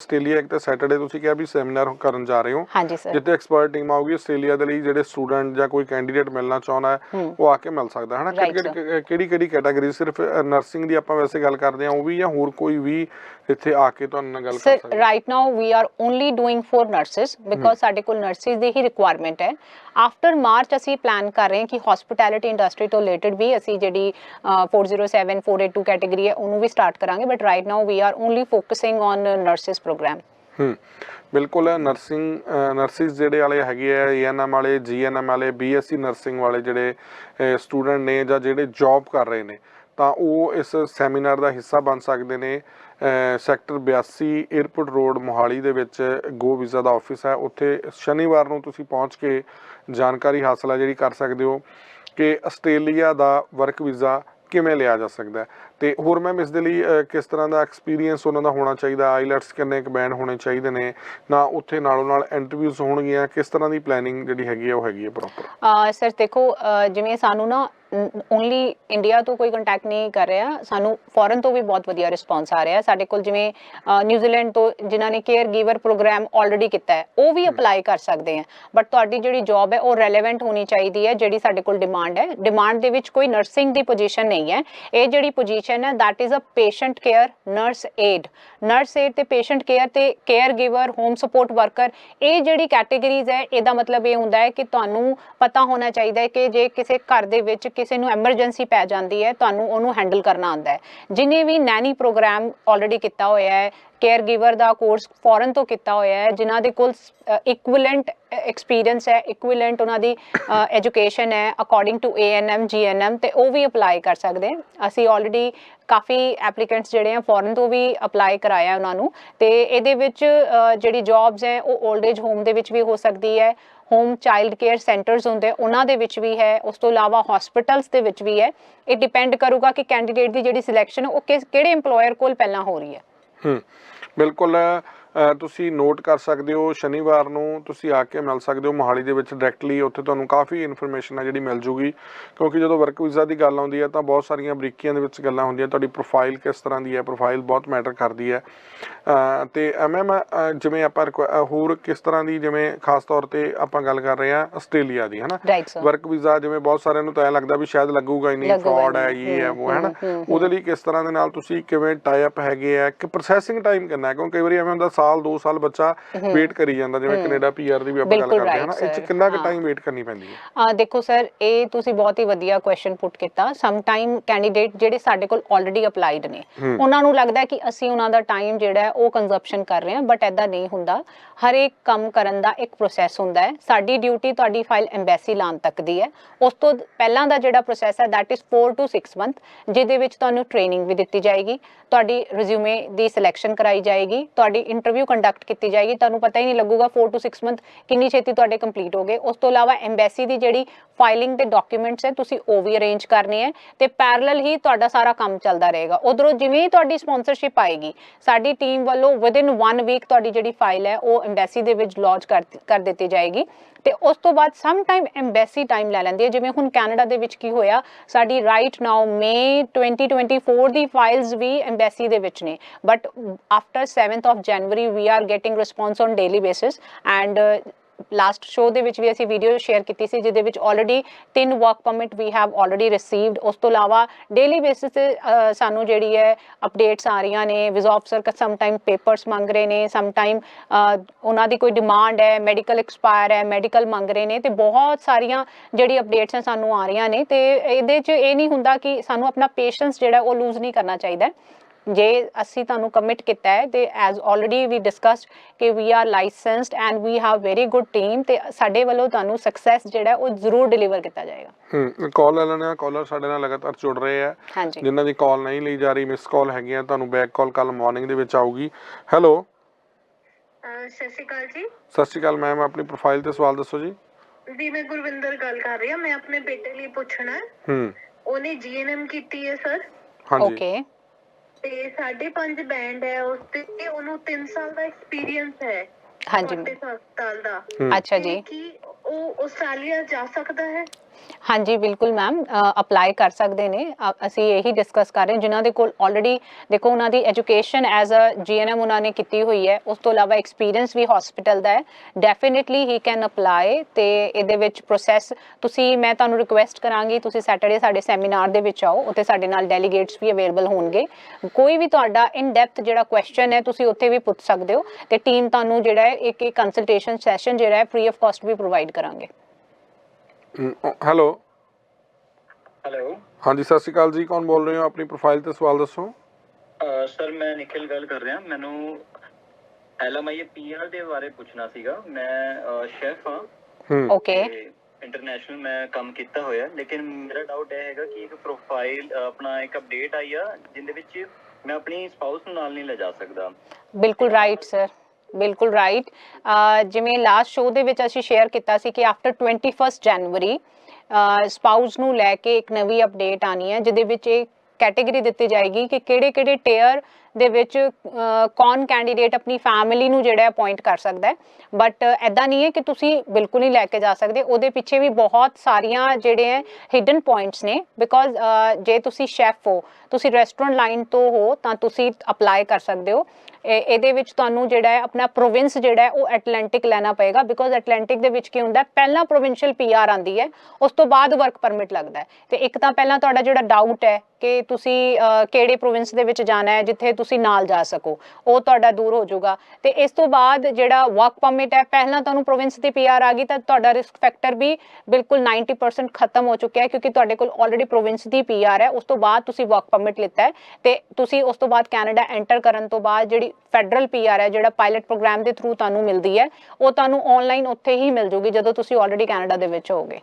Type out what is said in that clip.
Australia ਇੱਕ ਤੇ Saturday ਤੁਸੀਂ ਕਿਹਾ ਵੀ ਸੈਮੀਨਾਰ ਕਰਨ ਜਾ ਰਹੇ ਹੋ। ਹਾਂਜੀ ਸਰ ਜਿੱਥੇ ਐਕਸਪਰਟ ਟੀਮ ਆਊਗੀ ਆਸਟ੍ਰੇਲੀਆ ਦੇ ਲਈ ਜਿਹੜੇ ਸਟੂਡੈਂਟ ਜਾਂ ਕੋਈ ਕੈਂਡੀਡੇਟ ਮਿਲਣਾ ਚਾਹੁੰਦਾ ਹੈ ਉਹ ਆ ਕੇ ਮਿਲ ਸਕਦਾ ਹੈ ਨਾ ਕਿਹੜੀ ਕਿਹੜੀ ਕਿਹੜੀ ਕੈਟਾਗਰੀ ਸਿਰਫ ਨਰਸਿੰਗ ਦੀ ਆਪਾਂ ਵੈਸੇ ਗੱਲ ਕਰਦੇ ਹਾਂ ਉਹ ਵੀ ਜਾਂ ਹੋਰ ਕੋਈ ਵੀ ਇੱਥੇ ਆ ਕੇ ਤੁਹਾਨੂੰ ਨਾਲ ਗੱਲ ਕਰ ਸਰ ਸਕਦਾ right now we are only doing for nurses because ਸਾਡੇ ਕੋਲ ਨਰਸਿਸ ਦੀ ਹੀ ਰਿਕੁਆਇਰਮੈਂਟ ਹੈ। ਆਫਟਰ ਮਾਰਚ ਅਸੀਂ ਪਲਾਨ ਕਰ ਰਹੇ ਹਾਂ ਕਿ ਹਸਪਿਟੈਲਿਟੀ ਇੰਡਸਟਰੀ ਤੋਂ ਰਿਲੇਟਡ ਵੀ ਅਸੀਂ ਜਿਹੜੀ ਅਹ, 407 482 ਕੈਟਾਗਰੀ ਹੈ ਉਹਨੂੰ ਵੀ ਸਟਾਰਟ ਕਰਾਂਗੇ but right now we are only focusing on nurses programme ਹੂੰ ਬਿਲਕੁਲ ਨਰਸਿੰਗ ਨਰਸਿਸ ਜਿਹੜੇ ਵਾਲੇ ਹੈਗੇ ਆ ਏਐਨਐਮ ਵਾਲੇ ਜੀਐਨਐਮ ਵਾਲੇ ਬੀਐਸਸੀ ਨਰਸਿੰਗ ਵਾਲੇ ਜਿਹੜੇ ਸਟੂਡੈਂਟ ਨੇ ਜਾਂ ਜਿਹੜੇ ਜੌਬ ਕਰ ਰਹੇ ਨੇ ਤਾਂ ਉਹ ਇਸ ਸੈਮੀਨਾਰ ਦਾ ਹਿੱਸਾ ਬਣ ਸਕਦੇ ਨੇ ਸੈਕਟਰ 82 에ਅਰਪੋਰਟ ਰੋਡ ਮੋਹਾਲੀ ਦੇ ਵਿੱਚ ਗੋ ਵੀਜ਼ਾ ਦਾ ਆਫਿਸ ਹੈ ਉੱਥੇ ਸ਼ਨੀਵਾਰ ਨੂੰ ਤੁਸੀਂ ਪਹੁੰਚ ਕੇ ਜਾਣਕਾਰੀ ਹਾਸਲ ਆ ਜਿਹੜੀ ਕਰ ਸਕਦੇ ਹੋ ਕਿ ਆਸਟ੍ਰੇਲੀਆ ਦਾ ਵਰਕ ਵੀਜ਼ਾ ਕਿਵੇਂ ਲਿਆ ਜਾ ਸਕਦਾ ਹੈ? ਤੇ ਹੋਰ ਮੈਮ, ਇਸ ਦੇ ਲਈ ਕਿਸ ਤਰ੍ਹਾਂ ਦਾ ਐਕਸਪੀਰੀਅੰਸ ਉਹਨਾਂ ਦਾ ਹੋਣਾ ਚਾਹੀਦਾ? ਆਈਲੈਟਸ ਕਿੰਨੇ ਕੁ ਬੈਂਡ ਹੋਣੇ ਚਾਹੀਦੇ ਨੇ? ਨਾ ਉੱਥੇ ਨਾਲੋਂ ਨਾਲ ਇੰਟਰਵਿਊਜ਼ ਹੋਣਗੀਆਂ? ਕਿਸ ਤਰ੍ਹਾਂ ਦੀ ਪਲੈਨਿੰਗ ਜਿਹੜੀ ਹੈਗੀ ਆ, ਉਹ ਹੈਗੀ ਹੈ ਪ੍ਰੋਪਰ ਸਰ ਦੇਖੋ ਜਿਵੇਂ ਸਾਨੂੰ ਨਾ ਓਨਲੀ ਇੰਡੀਆ ਤੋਂ ਕੋਈ ਕੰਟੈਕਟ ਨਹੀਂ ਕਰ ਰਿਹਾ। ਸਾਨੂੰ ਫੋਰਨ ਤੋਂ ਵੀ ਬਹੁਤ ਵਧੀਆ ਰਿਸਪੌਂਸ ਆ ਰਿਹਾ। ਸਾਡੇ ਕੋਲ ਜਿਵੇਂ ਨਿਊਜ਼ੀਲੈਂਡ ਤੋਂ ਜਿਨ੍ਹਾਂ ਨੇ ਕੇਅਰ ਗਿਵਰ ਪ੍ਰੋਗਰਾਮ ਆਲਰੇਡੀ ਕੀਤਾ ਹੈ ਉਹ ਵੀ ਅਪਲਾਈ ਕਰ ਸਕਦੇ ਆ। ਬਟ ਤੁਹਾਡੀ ਜਿਹੜੀ ਜੌਬ ਹੈ ਉਹ ਰੈਲੇਵੈਂਟ ਹੋਣੀ ਚਾਹੀਦੀ ਹੈ ਜਿਹੜੀ ਸਾਡੇ ਕੋਲ ਡਿਮਾਂਡ ਹੈ। ਡਿਮਾਂਡ ਦੇ ਵਿੱਚ ਕੋਈ ਨਰਸਿੰਗ ਦੀ ਪੋਜੀਸ਼ਨ ਨਹੀਂ ਹੈ। ਇਹ ਜਿਹੜੀ ਪੋਜੀਸ਼ਨ ਹੈ that is a patient care nurse aid nurse aid ਤੇ ਪੇਸ਼ੈਂਟ ਕੇਅਰ ਤੇ caregiver home support worker ਇਹ ਜਿਹੜੀ ਕੈਟਾਗਰੀਜ਼ ਹੈ ਇਹਦਾ ਮਤਲਬ ਇਹ ਹੁੰਦਾ ਹੈ ਕਿ ਤੁਹਾਨੂੰ ਪਤਾ ਹੋਣਾ ਚਾਹੀਦਾ ਹੈ ਕਿ ਜੇ ਕਿਸੇ ਘਰ ਦੇ ਵਿੱਚ ਕਿਸੇ ਨੂੰ ਐਮਰਜੈਂਸੀ ਪੈ ਜਾਂਦੀ ਹੈ, ਤੁਹਾਨੂੰ ਉਹਨੂੰ ਹੈਂਡਲ ਕਰਨਾ ਆਉਂਦਾ ਹੈ। ਜਿਨੇ ਵੀ ਨੈਨੀ ਪ੍ਰੋਗਰਾਮ ਆਲਰੇਡੀ ਕੀਤਾ ਹੋਇਆ ਹੈ ਕੇਅਰ ਗਿਵਰ ਦਾ ਕੋਰਸ ਫੋਰਨ ਤੋਂ ਕੀਤਾ ਹੋਇਆ ਹੈ, ਜਿਨ੍ਹਾਂ ਦੇ ਕੋਲ ਇਕੁਇਵਲੈਂਟ ਐਕਸਪੀਰੀਅੰਸ ਹੈ ਇਕੁਇਵਲੈਂਟ ਉਹਨਾਂ ਦੀ ਐਜੂਕੇਸ਼ਨ ਹੈ ਅਕੋਰਡਿੰਗ ਟੂ ਏਐਨਐਮ ਜੀਐਨਐਮ ਤੇ ਉਹ ਵੀ ਅਪਲਾਈ ਕਰ ਸਕਦੇ ਅਸੀਂ ਆਲਰੇਡੀ ਕਾਫੀ ਐਪਲੀਕੈਂਟਸ ਜਿਹੜੇ ਆ ਫੋਰਨ ਤੋਂ ਵੀ ਅਪਲਾਈ ਕਰਾਇਆ ਉਹਨਾਂ ਨੂੰ, ਤੇ ਇਹਦੇ ਵਿੱਚ ਜਿਹੜੀ ਜੌਬਸ ਹੈ, ਉਹ 올ਡ ਏਜ ਹੋਮ ਦੇ ਵਿੱਚ ਵੀ ਹੋ ਸਕਦੀ ਹੈ ਹੋਮ ਚਾਈਲਡ ਕੇਅਰ ਸੈਂਟਰਸ ਹੁੰਦੇ, ਉਹਨਾਂ ਦੇ ਵਿੱਚ ਵੀ ਹੈ, ਉਸ ਤੋਂ ਇਲਾਵਾ ਹਸਪੀਟਲਸ ਦੇ ਵਿੱਚ ਵੀ ਹੈ। ਇਹ ਡਿਪੈਂਡ ਕਰੂਗਾ ਕਿ ਕੈਂਡੀਡੇਟ ਦੀ ਜਿਹੜੀ ਸਿਲੈਕਸ਼ਨ ਉਹ ਕਿਸ, ਕਿਹੜੇ EMPLOYER ਕੋਲ ਪਹਿਲਾਂ ਹੋ ਰਹੀ ਹੈ। ਹੂੰ, ਬਿਲਕੁਲ ਤੁਸੀਂ ਨੋਟ ਕਰ ਸਕਦੇ ਹੋ ਸ਼ਨੀਵਾਰ ਨੂੰ ਤੁਸੀਂ ਆ ਕੇ ਮਿਲ ਸਕਦੇ ਹੋ ਮੋਹਾਲੀ ਦੇ ਵਿੱਚ ਡਾਇਰੈਕਟਲੀ ਉੱਥੇ ਤੁਹਾਨੂੰ ਕਾਫੀ ਇਨਫੋਰਮੇਸ਼ਨ ਹੈ ਜਿਹੜੀ ਮਿਲ ਜੂਗੀ। ਕਿਉਂਕਿ ਜਦੋਂ ਵਰਕ ਵੀਜ਼ਾ ਦੀ ਗੱਲ ਆਉਂਦੀ ਹੈ ਤਾਂ ਬਹੁਤ ਸਾਰੀਆਂ ਬਰੀਕੀਆਂ ਦੇ ਵਿੱਚ ਗੱਲਾਂ ਹੁੰਦੀਆਂ ਤੁਹਾਡੀ ਪ੍ਰੋਫਾਈਲ ਕਿਸ ਤਰ੍ਹਾਂ ਦੀ ਹੈ ਪ੍ਰੋਫਾਈਲ ਬਹੁਤ ਮੈਟਰ ਕਰਦੀ ਹੈ। ਤੇ ਮੈਮ ਜਿਵੇਂ ਆਪਾਂ ਹੋਰ ਕਿਸ ਤਰ੍ਹਾਂ ਦੀ ਜਿਵੇਂ ਖਾਸ ਤੌਰ ਤੇ ਆਪਾਂ ਗੱਲ ਕਰ ਰਹੇ ਹਾਂ ਆਸਟ੍ਰੇਲੀਆ ਦੀ ਹਨਾ? ਵਰਕ ਵੀਜ਼ਾ ਜਿਵੇਂ ਬਹੁਤ ਸਾਰਿਆਂ ਨੂੰ ਤਾਂ ਐਂ ਲੱਗਦਾ ਵੀ ਸ਼ਾਇਦ ਲੱਗੂਗਾ ਹੀ ਨਹੀਂ ਫਰਾਡ ਹੈ। ਇਹ ਹੈ ਉਹ ਹੈ ਨਾ ਹੂੰ, ਹੂੰ, ਉਹਦੇ ਲਈ ਕਿਸ ਤਰ੍ਹਾਂ ਦੇ ਨਾਲ ਤੁਸੀਂ ਕਿਵੇਂ ਟਾਈ ਅਪ ਹੈਗੇ ਆ ਕਿ ਪ੍ਰੋਸੈਸਿੰਗ ਟਾਈਮ ਕਿੰਨਾ ਹੈ? ਕਿਉਂਕਿ ਕਈ ਵਾਰੀ ਐਵੇਂ ਹੁੰਦਾ ਸਾਲ 2 ਸਾਲ ਬੱਚਾ ਵੇਟ ਕਰੀ ਜਾਂਦਾ ਜਿਵੇਂ ਕੈਨੇਡਾ ਪੀਆਰ ਦੀ ਵੀ ਆਪਾਂ ਗੱਲ ਕਰਦੇ ਹਾਂ ਨਾ ਇਹ ਚ ਕਿੰਨਾ ਕੁ। ਟਾਈਮ ਵੇਟ ਕਰਨੀ ਪੈਂਦੀ ਹੈ? ਆ ਦੇਖੋ ਸਰ ਇਹ ਤੁਸੀਂ ਬਹੁਤ ਹੀ ਵਧੀਆ ਕੁਐਸਚਨ ਪੁੱਟ ਕੀਤਾ। ਸਮ ਟਾਈਮ ਕੈਂਡੀਡੇਟ ਜਿਹੜੇ ਸਾਡੇ ਕੋਲ ਆਲਰੇਡੀ ਅਪਲਾਈਡ ਨੇ ਉਹਨਾਂ ਨੂੰ ਲੱਗਦਾ ਕਿ ਅਸੀਂ ਉਹਨਾਂ ਦਾ ਟਾਈਮ ਜਿਹੜਾ ਹੈ ਉਹ ਕੰਜ਼ੰਪਸ਼ਨ ਕਰ ਰਹੇ ਹਾਂ ਬਟ ਐਦਾਂ ਨਹੀਂ ਹੁੰਦਾ। ਹਰ ਇੱਕ ਕੰਮ ਕਰਨ ਦਾ ਇੱਕ ਪ੍ਰੋਸੈਸ ਹੁੰਦਾ ਹੈ। ਸਾਡੀ ਡਿਊਟੀ ਤੁਹਾਡੀ ਫਾਈਲ ਐਮਬੈਸੀ ਲਾਣ ਤੱਕ ਦੀ ਹੈ। ਉਸ ਤੋਂ ਪਹਿਲਾਂ ਦਾ ਜਿਹੜਾ ਪ੍ਰੋਸੈਸ ਹੈ that is 4 to 6 ਮੰਥ ਜਿਹਦੇ ਵਿੱਚ ਤੁਹਾਨੂੰ ਟ੍ਰੇਨਿੰਗ ਵੀ ਦਿੱਤੀ ਜਾਏਗੀ। ਤੁਹਾਡੀ ਰਿਜ਼ਿਊਮੇ ਦੀ ਸਿਲੈਕਸ਼ਨ ਕਰਾਈ ਜਾਏਗੀ। ਤੁਹਾਡੀ ਇੰਟਰਵਿਊ ਕੰਡਕਟ ਕੀਤੀ ਜਾਏਗੀ, ਤੁਹਾਨੂੰ ਪਤਾ ਹੀ ਨਹੀਂ ਲੱਗੂਗਾ 4 to 6 ਮੰਥ ਕਿੰਨੀ ਛੇਤੀ ਤੁਹਾਡੇ ਕੰਪਲੀਟ ਹੋ ਉਸ ਤੋਂ ਇਲਾਵਾ ਐਮਬੈਸੀ ਦੀ ਜਿਹੜੀ ਫਾਈਲਿੰਗ ਦੇ ਡਾਕੂਮੈਂਟਸ ਹੈ, ਤੁਸੀਂ ਉਹ ਵੀ ਅਰੇਂਜ ਕਰਨੇ ਹੈ ਤੇ ਪੈਰਲਲ ਹੀ ਤੁਹਾਡਾ ਸਾਰਾ ਕੰਮ ਚੱਲਦਾ ਰਹੇਗਾ। ਉਧਰੋਂ ਜਿਵੇਂ ਹੀ ਤੁਹਾਡੀ ਸਪਾਂਸਰਸ਼ਿਪ ਆਏਗੀ, ਸਾਡੀ ਟੀਮ ਵੱਲੋਂ ਵਿਦਿਨ 1 ਵੀਕ ਤੁਹਾਡੀ ਜਿਹੜੀ ਫਾਈਲ ਹੈ, ਉਹ ਐਮਬੈਸੀ ਦੇ ਵਿੱਚ ਲੌਂਚ ਕਰ ਕਰ ਦਿੱਤੀ ਜਾਏਗੀ ਤੇ ਉਸ ਤੋਂ ਬਾਅਦ ਸਮ ਟਾਈਮ ਐਮਬੈਸੀ ਟਾਈਮ ਲੈ ਲੈਂਦੀ ਹੈ। ਜਿਵੇਂ ਹੁਣ ਕੈਨੇਡਾ ਦੇ ਵਿੱਚ ਕੀ ਹੋਇਆ, ਸਾਡੀ ਰਾਈਟ ਨਾਓ ਮੇ 2024 ਦੀ ਫਾਈਲਸ ਵੀ ਐਮਬੈਸੀ ਦੇ ਵਿੱਚ ਨੇ but after 7th of January we are getting response on daily basis and last show ਦੇ ਵਿੱਚ ਵੀ ਅਸੀਂ ਵੀਡੀਓ ਸ਼ੇਅਰ ਕੀਤੀ ਸੀ, ਜਿਹਦੇ ਵਿੱਚ ਆਲਰੇਡੀ ਤਿੰਨ work permit we have already received ਉਸ ਤੋਂ ਇਲਾਵਾ ਡੇਲੀ ਬੇਸਿਸ ਤੇ ਸਾਨੂੰ ਜਿਹੜੀ ਹੈ ਅਪਡੇਟਸ ਆ ਰਹੀਆਂ ਨੇ ਵਿਜ਼ਾ ਅਫਸਰ ਕਾ ਸਮ ਟਾਈਮ ਪੇਪਰਸ ਮੰਗ ਰਹੇ ਨੇ ਸਮ ਟਾਈਮ ਉਹਨਾਂ ਦੀ ਕੋਈ ਡਿਮਾਂਡ ਹੈ ਮੈਡੀਕਲ ਐਕਸਪਾਇਰ ਹੈ ਮੈਡੀਕਲ ਮੰਗ ਰਹੇ ਨੇ ਤੇ ਬਹੁਤ ਸਾਰੀਆਂ ਜਿਹੜੀ ਅਪਡੇਟਸ ਹੈ ਸਾਨੂੰ ਆ ਰਹੀਆਂ ਨੇ ਤੇ ਇਹਦੇ 'ਚ ਇਹ ਨਹੀਂ ਹੁੰਦਾ ਕਿ ਸਾਨੂੰ ਆਪਣਾ ਪੇਸ਼ੈਂਸ ਜਿਹੜਾ ਉਹ ਲੂਜ਼ ਨਹੀਂ ਕਰਨਾ ਚਾਹੀਦਾ। ਜੇ ਅਸੀਂ ਤੁਹਾਨੂੰ ਕਮਿਟ ਕੀਤਾ ਹੈ ਤੇ ਐਜ਼ ਆਲਰੇਡੀ ਵੀ ਡਿਸਕਸਡ ਕਿ we are licensed and we have very good team ਤੇ ਸਾਡੇ ਵੱਲੋਂ ਤੁਹਾਨੂੰ ਸਕਸੈਸ ਜਿਹੜਾ ਉਹ ਜ਼ਰੂਰ ਡਿਲੀਵਰ ਕੀਤਾ ਜਾਏਗਾ। ਹੂੰ ਕਾਲ ਲੈ ਲੈਣੇ ਆ ਕਾਲਰ ਸਾਡੇ ਨਾਲ ਲਗਾਤਾਰ ਜੁੜ ਰਹੇ ਆ। ਜਿਨ੍ਹਾਂ ਦੀ ਕਾਲ ਨਹੀਂ ਲਈ ਜਾ ਰਹੀ ਮਿਸ ਕਾਲ ਹੈਗੀਆਂ ਤੁਹਾਨੂੰ ਬੈਕ ਕਾਲ ਕੱਲ ਮਾਰਨਿੰਗ ਦੇ ਵਿੱਚ ਆਊਗੀ। ਹੈਲੋ ਸਤਿ ਸ਼੍ਰੀ ਅਕਾਲ ਜੀ। ਸਤਿ ਸ਼੍ਰੀ ਅਕਾਲ ਮੈਮ ਆਪਣੀ ਪ੍ਰੋਫਾਈਲ ਤੇ ਸਵਾਲ ਦੱਸੋ ਜੀ। ਜੀ ਮੈਂ ਗੁਰਵਿੰਦਰ ਗੱਲ ਕਰ ਰਹੀ ਹਾਂ ਮੈਂ ਆਪਣੇ ਬੇਟੇ ਲਈ ਪੁੱਛਣਾ ਹੈ। ਹੂੰ। ਉਹਨੇ ਜੀਐਨਐਮ ਕੀਤੀ ਹੈ ਸਰ ਹਾਂਜੀ। ਓਕੇ ਤੇ 5.5 ਬੈਂਡ ਹੈ ਉਸ ਤੇ ਉਹਨੂੰ 3 ਸਾਲ ਦਾ ਐਕਸਪੀਰੀਅੰਸ ਹੈ। ਹਾਂਜੀ। ਹਸਪਤਾਲ ਦਾ। ਅੱਛਾ ਜੀ। ਕੀ ਉਹ ਆਸਟ੍ਰੇਲੀਆ ਜਾ ਸਕਦਾ ਹੈ। ਹਾਂਜੀ, ਬਿਲਕੁਲ ਮੈਮ ਅਪਲਾਈ ਕਰ ਸਕਦੇ ਨੇ। ਅਸੀਂ ਇਹੀ ਡਿਸਕਸ ਕਰ ਰਹੇ ਜਿਨ੍ਹਾਂ ਦੇ ਕੋਲ ਆਲਰੇਡੀ ਦੇਖੋ ਉਹਨਾਂ ਦੀ education as a G N M ਉਹਨਾਂ ਨੇ ਕੀਤੀ ਹੋਈ ਹੈ। ਉਸ ਤੋਂ ਇਲਾਵਾ ਐਕਸਪੀਰੀਅੰਸ ਵੀ ਹਸਪੀਟਲ ਦਾ ਹੈ। ਡੈਫੀਨਿਟਲੀ ਹੀ ਕੈਨ ਅਪਲਾਈ ਤੇ ਇਹਦੇ ਵਿੱਚ ਪ੍ਰੋਸੈਸ ਤੁਸੀਂ, ਮੈਂ ਤੁਹਾਨੂੰ ਰਿਕੁਐਸਟ ਕਰਾਂਗੀ, ਤੁਸੀਂ ਸੈਟਰਡੇ ਸਾਡੇ ਸੈਮੀਨਾਰ ਦੇ ਵਿੱਚ ਆਓ, ਉੱਥੇ ਸਾਡੇ ਨਾਲ ਡੈਲੀਗੇਟਸ ਵੀ ਅਵੇਲੇਬਲ ਹੋਣਗੇ। ਕੋਈ ਵੀ ਤੁਹਾਡਾ ਇਨ ਡੈਪਥ ਜਿਹੜਾ ਕੁਐਸਚਨ ਹੈ, ਤੁਸੀਂ ਉੱਥੇ ਵੀ ਪੁੱਛ ਸਕਦੇ ਹੋ ਤੇ ਟੀਮ ਤੁਹਾਨੂੰ ਜਿਹੜਾ ਹੈ ਇੱਕ ਇੱਕ ਕੰਸਲਟੇਸ਼ਨ ਸੈਸ਼ਨ ਜਿਹੜਾ ਹੈ free of cost we provide ਕਰਾਂਗੇ। ਹੈਲੋ। ਹੈਲੋ। ਹਾਂਜੀ ਸਤਿ ਸ਼੍ਰੀ ਅਕਾਲ ਜੀ। ਕੌਣ ਬੋਲ ਰਹੇ ਹੋ? ਆਪਣੀ ਪ੍ਰੋਫਾਈਲ ਤੇ ਸਵਾਲ ਦੱਸੋ। ਸਰ ਮੈਂ ਨਿਖਿਲ ਗੱਲ ਕਰ ਰਿਹਾ। ਮੈਨੂੰ ਐਲਐਮਆਈ ਪੀਆਰ ਦੇ ਬਾਰੇ ਪੁੱਛਣਾ ਸੀਗਾ। ਮੈਂ ਸ਼ੈਫ ਹਾਂ। ਹੂੰ ਓਕੇ ਇੰਟਰਨੈਸ਼ਨਲ ਮੈਂ ਕੰਮ ਕੀਤਾ ਹੋਇਆ। ਲੇਕਿਨ ਮੇਰਾ ਡਾਊਟ ਇਹ ਹੈਗਾ ਕਿ ਇੱਕ ਪ੍ਰੋਫਾਈਲ ਆਪਣਾ ਇੱਕ ਅਪਡੇਟ ਆਈ ਆ ਜਿੰਦੇ ਵਿੱਚ ਮੈਂ ਆਪਣੀ ਸਪਾਊਸ ਨੂੰ ਨਾਲ ਨਹੀਂ ਲੈ ਜਾ ਸਕਦਾ। ਬਿਲਕੁਲ ਰਾਈਟ ਸਰ ਬਿਲਕੁਲ ਰਾਈਟ ਜਿਵੇਂ ਲਾਸਟ ਸ਼ੋਅ ਦੇ ਵਿੱਚ ਅਸੀਂ ਸ਼ੇਅਰ ਕੀਤਾ ਸੀ ਕਿ ਆਫਟਰ 21st ਜਨਵਰੀ ਸਪਾਊਸ ਨੂੰ ਲੈ ਕੇ ਇੱਕ ਨਵੀਂ ਅਪਡੇਟ ਆਣੀ ਹੈ, ਜਿਹਦੇ ਵਿੱਚ ਇਹ ਕੈਟਾਗਰੀ ਦਿੱਤੀ ਜਾਏਗੀ ਕਿ ਕਿਹੜੇ ਕਿਹੜੇ ਟੇਅਰ ਦੇ ਵਿੱਚ ਕੌਣ ਕੈਂਡੀਡੇਟ ਆਪਣੀ ਫੈਮਿਲੀ ਨੂੰ ਜਿਹੜਾ ਅਪਾਇੰਟ ਕਰ ਸਕਦਾ ਹੈ। ਬਟ ਐਦਾਂ ਨਹੀਂ ਹੈ ਕਿ ਤੁਸੀਂ ਬਿਲਕੁਲ ਹੀ ਲੈ ਕੇ ਜਾ ਸਕਦੇ। ਉਹਦੇ ਪਿੱਛੇ ਵੀ ਬਹੁਤ ਸਾਰੀਆਂ ਜਿਹੜੇ ਹੈ ਹਿਡਨ ਪੁਆਇੰਟਸ ਨੇ। ਬਿਕੋਜ਼ ਜੇ ਤੁਸੀਂ ਸ਼ੈਫ ਹੋ, ਤੁਸੀਂ ਰੈਸਟੋਰੈਂਟ ਲਾਈਨ ਤੋਂ ਹੋ, ਤਾਂ ਤੁਸੀਂ ਅਪਲਾਈ ਕਰ ਸਕਦੇ ਹੋ। ਇਹਦੇ ਵਿੱਚ ਤੁਹਾਨੂੰ ਜਿਹੜਾ ਹੈ ਆਪਣਾ ਪ੍ਰੋਵਿੰਸ ਜਿਹੜਾ ਹੈ, ਉਹ ਐਟਲੈਂਟਿਕ ਲੈਣਾ ਪਏਗਾ। ਬਿਕੋਜ਼ ਐਟਲੈਂਟਿਕ ਦੇ ਵਿੱਚ ਕੀ ਹੁੰਦਾ ਪਹਿਲਾਂ ਪ੍ਰੋਵਿੰਸ਼ੀਅਲ ਪੀਆਰ ਆਂਦੀ ਹੈ, ਉਸ ਤੋਂ ਬਾਅਦ ਵਰਕ ਪਰਮਿਟ ਲੱਗਦਾ ਹੈ। ਤੇ ਇੱਕ ਤਾਂ ਪਹਿਲਾਂ ਤੁਹਾਡਾ ਜਿਹੜਾ ਡਾਊਟ ਹੈ ਕਿ ਤੁਸੀਂ ਕਿਹੜੇ ਪ੍ਰੋਵਿੰਸ ਦੇ ਵਿੱਚ ਜਾਣਾ ਹੈ, ਜਿੱਥੇ ਤੁਸੀਂ ਨਾਲ ਜਾ ਸਕੋ। ਉਹ ਤੁਹਾਡਾ ਦੂਰ ਹੋ ਜਾਊਗਾ। ਤੇ ਇਸ ਤੋਂ ਬਾਅਦ ਜਿਹੜਾ ਵਰਕ ਪਰਮਿਟ ਹੈ, ਪਹਿਲਾਂ ਤੁਹਾਨੂੰ ਪ੍ਰੋਵਿੰਸ ਦੀ ਪੀਆਰ ਆ ਗਈ ਤਾਂ ਤੁਹਾਡਾ ਰਿਸਕ ਫੈਕਟਰ ਵੀ ਬਿਲਕੁਲ 90% ਖਤਮ ਹੋ ਚੁੱਕਿਆ ਹੈ ਕਿਉਂਕਿ ਤੁਹਾਡੇ ਕੋਲ ਆਲਰੇਡੀ ਪ੍ਰੋਵਿੰਸ ਦੀ ਪੀਆਰ ਹੈ। ਉਸ ਤੋਂ ਬਾਅਦ ਤੁਸੀਂ ਵਰਕ ਪਰਮਿਟ ਲਿੱਤਾ ਹੈ। ਤੇ ਤੁਸੀਂ ਉਸ ਤੋਂ ਬਾਅਦ ਕੈਨੇਡਾ ਐਂਟਰ ਕਰਨ ਤੋਂ ਬਾਅਦ ਜਿਹੜੀ ਫੈਡਰਲ ਪੀਆਰ ਹੈ, ਜਿਹੜਾ ਪਾਇਲਟ ਪ੍ਰੋਗਰਾਮ ਦੇ ਥਰੂ ਤੁਹਾਨੂੰ ਮਿਲਦੀ ਹੈ, ਉਹ ਤੁਹਾਨੂੰ ਆਨਲਾਈਨ ਉੱਥੇ ਹੀ ਮਿਲ ਜੂਗੀ ਜਦੋਂ ਤੁਸੀਂ ਆਲਰੇਡੀ ਕੈਨੇਡਾ ਦੇ ਵਿੱਚ ਹੋਵੋਗੇ।